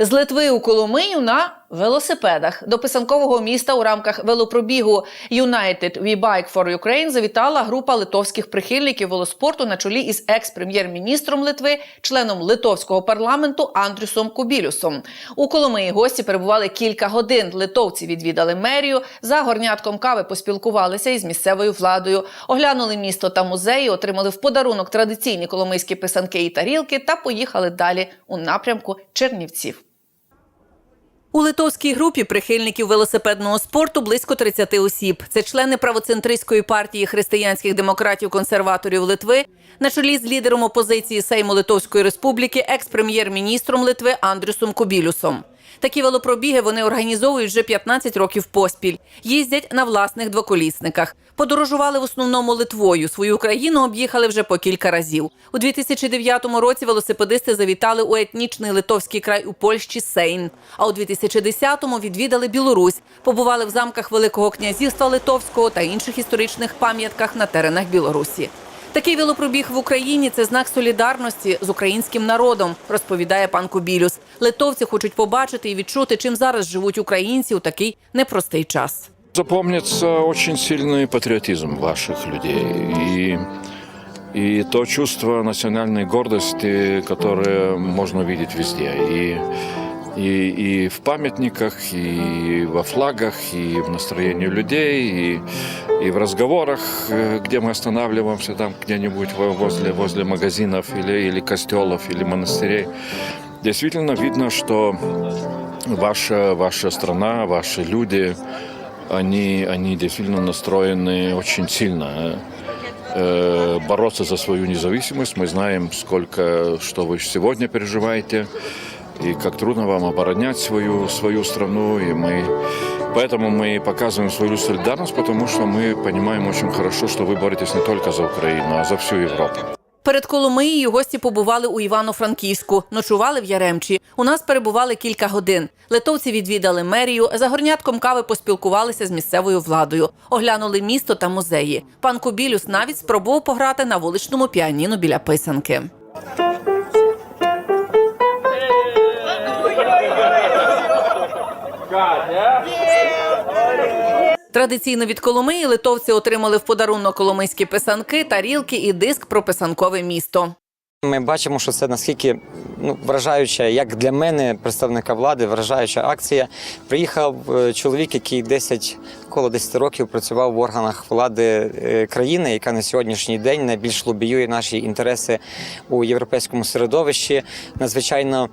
З Литви у Коломию на велосипедах до писанкового міста у рамках велопробігу United We Bike for Ukraine завітала група литовських прихильників велоспорту на чолі із екс-прем'єр-міністром Литви, членом литовського парламенту Андрюсом Кубілюсом. У Коломиї гості перебували кілька годин. Литовці відвідали мерію, за горнятком кави поспілкувалися із місцевою владою, оглянули місто та музеї, отримали в подарунок традиційні коломийські писанки і тарілки та поїхали далі у напрямку Чернівців. У литовській групі прихильників велосипедного спорту близько 30 осіб. Це члени правоцентристської партії християнських демократів-консерваторів Литви на чолі з лідером опозиції Сейму Литовської Республіки, екс-прем'єр-міністром Литви Андрюсом Кубілюсом. Такі велопробіги вони організовують вже 15 років поспіль. Їздять на власних двоколісниках. Подорожували в основному Литвою. Свою країну об'їхали вже по кілька разів. У 2009 році велосипедисти завітали у етнічний литовський край у Польщі Сейн. А у 2010-му відвідали Білорусь, побували в замках Великого князівства Литовського та інших історичних пам'ятках на теренах Білорусі. Такий велопробіг в Україні це знак солідарності з українським народом, розповідає пан Кубілюс. Литовці хочуть побачити і відчути, чим зараз живуть українці у такий непростий час. Запомнится очень сильный патриотизм ваших людей и, и то чувство национальной гордости, которое можно видеть везде. И, и, и в памятниках, и во флагах, и в настроении людей, и, и в разговорах, э, где мы останавливаемся там где-нибудь во- возле, возле магазинов или, или костелов, или монастырей. Действительно видно, что ваша, ваша страна, ваши люди, они, они действительно настроены очень сильно э, бороться за свою независимость. Мы знаем, сколько, что вы сегодня переживаете, и как трудно вам оборонять свою, свою страну. И мы, поэтому мы показываем свою солидарность, потому что мы понимаем очень хорошо, что вы боретесь не только за Украину, а за всю Европу. Перед Коломиєю гості побували у Івано-Франківську, ночували в Яремчі. У нас перебували кілька годин. Литовці відвідали мерію, за горнятком кави поспілкувалися з місцевою владою, оглянули місто та музеї. Пан Кубілюс навіть спробував пограти на вуличному піаніно біля писанки. Традиційно від Коломиї литовці отримали в подарунок коломийські писанки, тарілки і диск про писанкове місто. Ми бачимо, що це наскільки ну, вражаюча, як для мене, представника влади, вражаюча акція. Приїхав е, чоловік, який 10, коло 10 років працював в органах влади е, країни, яка на сьогоднішній день найбільш лобіює наші інтереси у європейському середовищі. Надзвичайно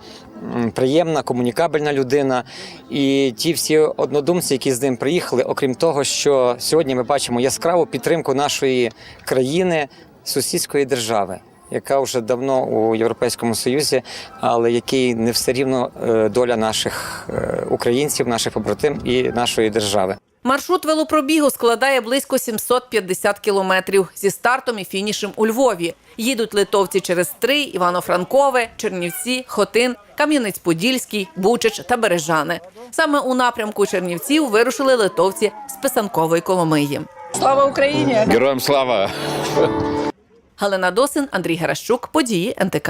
приємна, комунікабельна людина. І ті всі однодумці, які з ним приїхали, окрім того, що сьогодні ми бачимо яскраву підтримку нашої країни, сусідської держави яка вже давно у Європейському Союзі, але який не все рівно е, доля наших е, українців, наших побратим і нашої держави. Маршрут велопробігу складає близько 750 кілометрів зі стартом і фінішем у Львові. Їдуть литовці через Стрий, Івано-Франкове, Чернівці, Хотин, Кам'янець-Подільський, Бучач та Бережани. Саме у напрямку Чернівців вирушили литовці з писанкової Коломиї. Слава Україні! Героям слава! Галина Досин, Андрій Геращук, події НТК.